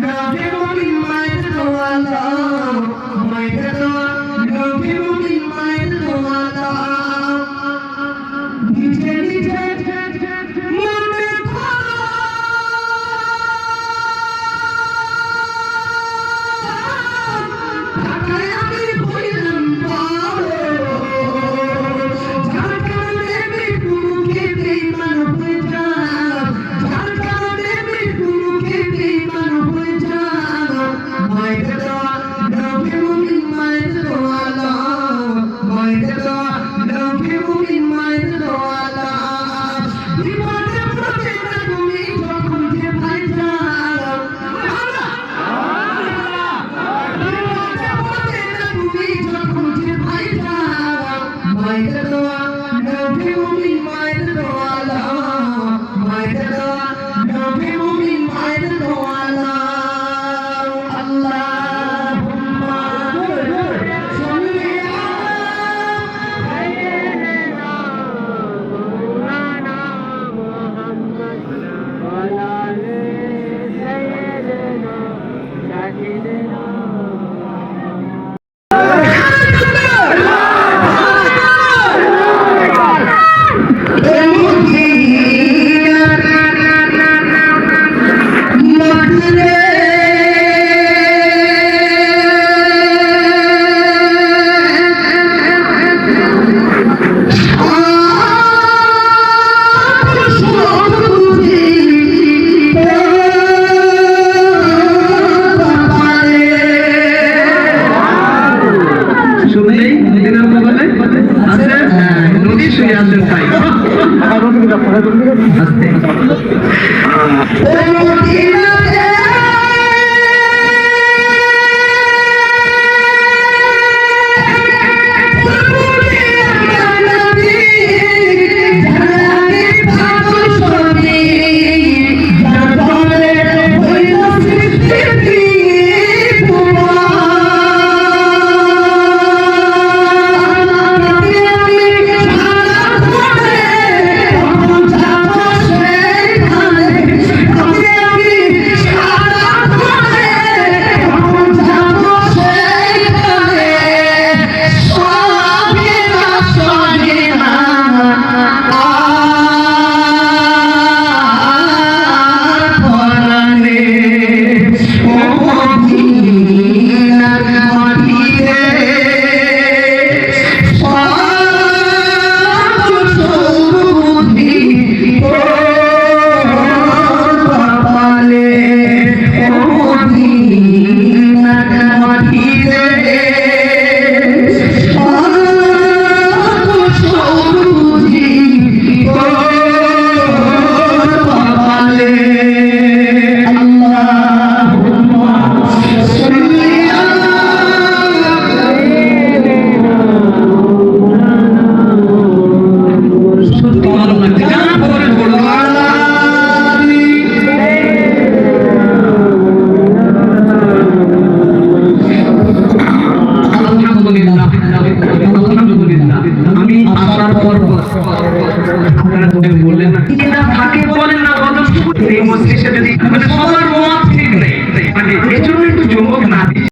Love you, my little love, my little বললেন তাই। আস্তে। বললেন না বলেন না কত এই মজলিসে মানে সবার মত ঠিক নেই। মানে এজন্য একটু যুবক না